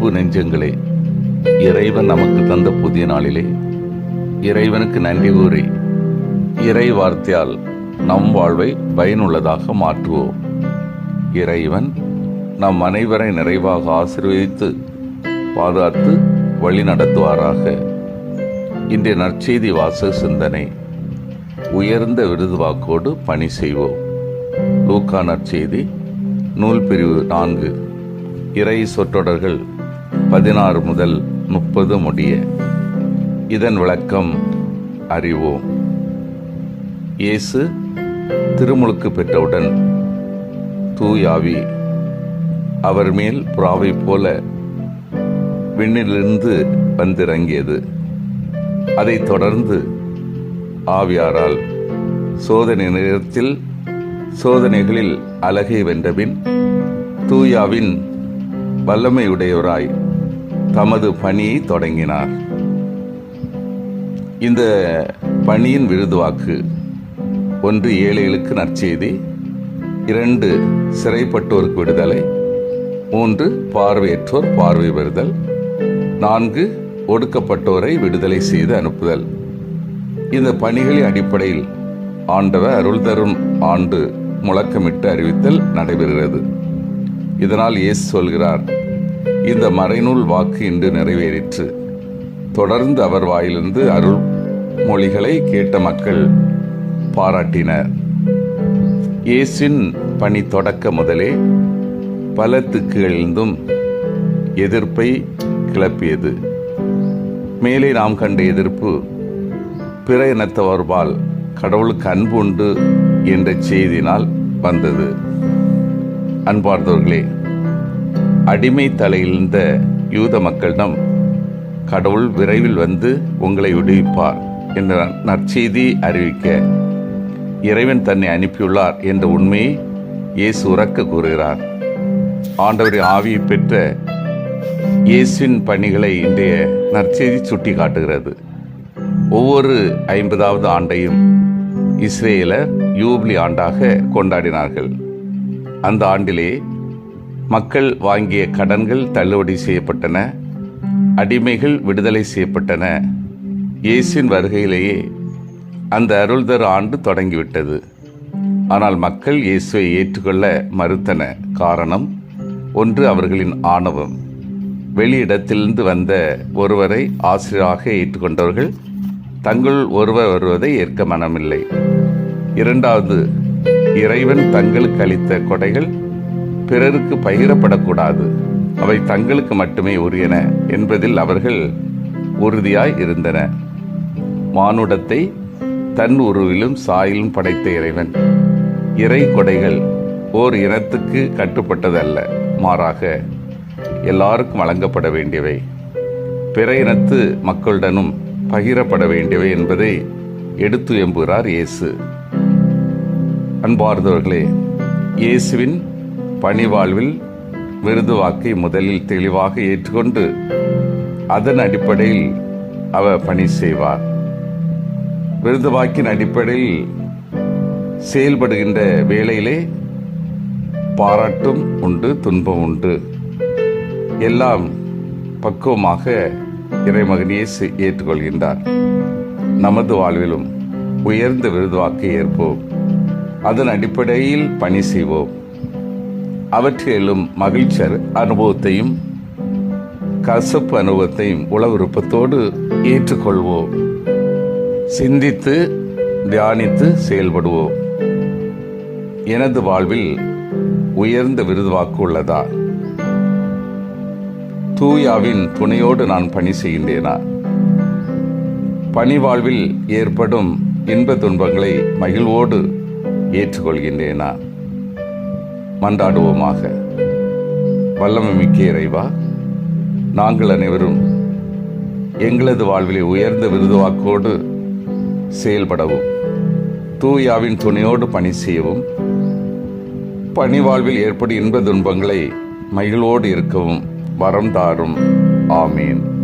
அன்பு நெஞ்சங்களே இறைவன் நமக்கு தந்த புதிய நாளிலே இறைவனுக்கு நன்றி கூறி இறை வார்த்தையால் நம் வாழ்வை பயனுள்ளதாக மாற்றுவோம். இறைவன் நம் அனைவரை நிறைவாக ஆசீர்வதித்து பாதுகாத்து வழி நடத்துவாராக. இன்றைய நற்செய்தி வாச சிந்தனை உயர்ந்த விருது வாக்கோடு பணி செய்வோம். லூக்கா நற்செய்தி நூல் பிரிவு நான்கு. இறை சொற்றொடர்கள் பதினாறு முதல் முப்பது முடிய இதன் விளக்கம் அறிவோம். இயேசு திருமுழுக்கு பெற்றவுடன் தூயாவி அவர் மேல் புறாவை போல விண்ணிலிருந்து வந்திறங்கியது. அதைத் தொடர்ந்து ஆவியாரால் சோதனை நேரத்தில் சோதனைகளில் அழகை வென்றபின் தூயாவின் வல்லமையுடையவராய் தமது பணியை தொடங்கினார். இந்த பணியின் விருதுவாக்கு ஒன்று ஏழைகளுக்கு நற்செய்தி இரண்டு சிறைப்பட்டோருக்கு விடுதலை மூன்று பார்வையற்றோர் பார்வை பெறுதல் நான்கு ஒடுக்கப்பட்டோரை விடுதலை செய்து அனுப்புதல். இந்த பணிகளின் அடிப்படையில் ஆண்டவர் அருள் தரும் ஆண்டு முழக்கமிட்டு அறிவித்தல் நடைபெறுகிறது. இதனால் இயேசு சொல்கிறார் இந்த மறைநூல் வாக்கு இன்று நிறைவேறிற்று. தொடர்ந்து அவர் வாயிலிருந்து அருள் மொழிகளை கேட்ட மக்கள் பாராட்டினர். இயேசின் பணி தொடக்க முதலே பல திக்குகளிலிருந்தும் எதிர்ப்பை கிளப்பியது. மேலே நாம் கண்ட எதிர்ப்பு பிற இனத்தவர்பால் கடவுளுக்கு அன்பு உண்டு என்ற செய்தினால் வந்தது. அன்பார்ந்தவர்களே அடிமை தலையிலிருந்த யூத மக்களிடம் கடவுள் விரைவில் வந்து உங்களை விடுவிப்பார் என்ற நற்செய்தி அறிவிக்க இறைவன் தன்னை அனுப்பியுள்ளார் என்ற உண்மையை இயேசு உறக்க கூறுகிறார். ஆண்டவரின் ஆவியை பெற்ற இயேசுவின் பணிகளை இன்றைய நற்செய்தி சுட்டி காட்டுகிறது ஒவ்வொரு ஐம்பதாவது ஆண்டையும் இஸ்ரேலர் யூப்ளி ஆண்டாக கொண்டாடினார்கள். அந்த ஆண்டிலே மக்கள் வாங்கிய கடன்கள் தள்ளுபடி செய்யப்பட்டன அடிமைகள் விடுதலை செய்யப்பட்டன. இயேசுவின் வருகையிலேயே அந்த அருள்தர் ஆண்டு தொடங்கிவிட்டது. ஆனால் மக்கள் இயேசுவை ஏற்றுக்கொள்ள மறுத்தன காரணம் ஒன்று அவர்களின் ஆணவம். வெளியிடத்திலிருந்து வந்த ஒருவரை ஆசிரியராக ஏற்றுக்கொண்டவர்கள் தங்கள் ஒருவர் வருவதை ஏற்க மனமில்லை. இரண்டாவது இறைவன் தங்களுக்கு அளித்த கொடைகள் பிறருக்கு பகிரப்படக்கூடாது. அவை தங்களுக்கு மட்டுமே உரியன என்பதில் அவர்கள் உறுதியாய் இருந்தன. மானுடத்தை தன் உருவிலும் சாயிலும் படைத்த இறைவன். இறை கொடைகள் ஓர் இனத்துக்கு கட்டுப்பட்டதல்ல. மாறாக எல்லாருக்கும் வழங்கப்பட வேண்டியவை. பிற இனத்து மக்களுடனும் பகிரப்பட வேண்டியவை என்பதை எடுத்து எம்புகிறார் இயேசு. அன்பார்ந்தவர்களே இயேசுவின் பணிவாழ்வில் விருது வாக்கை முதலில் தெளிவாக ஏற்றுக்கொண்டு அதன் அடிப்படையில் அவர் பணி செய்வார். விருது வாக்கின் அடிப்படையில் செயல்படுகின்ற வேளையிலே பாராட்டும் உண்டு துன்பம் உண்டு. எல்லாம் பக்குவமாக இறைமகன் இயேசு ஏற்றுக்கொள்கின்றார். நமது வாழ்விலும் உயர்ந்த விருதுவாக்கை ஏற்போம். அதன் அடிப்படையில் பணி செய்வோம். அவற்றிலும் மகிழ்ச்சி அனுபவத்தையும் கசப்பு அனுபவத்தையும் உள விருப்பத்தோடு ஏற்றுக்கொள்வோம். சிந்தித்து தியானித்து செயல்படுவோம். எனது வாழ்வில் உயர்ந்த விருதுவாக்கு உள்ளதா? தூயாவின் துணையோடு நான் பணி செய்கின்றேனா? பணி வாழ்வில் ஏற்படும் இன்ப துன்பங்களை மகிழ்வோடு ஏற்றுக்கொள்கின்றேனா? மன்றாடுவோமாக. வல்லமை மிக்க இறைவா நாங்கள் அனைவரும் எங்களது வாழ்விலே உயர்ந்த விருதுவாக்கோடு செயல்படவும் தூயாவின் துணையோடு பணி செய்யவும் பணி வாழ்வில் ஏற்படும் இன்ப துன்பங்களை மகிழ்வோடு இருக்கவும் வரம் தாரும். ஆமீன்.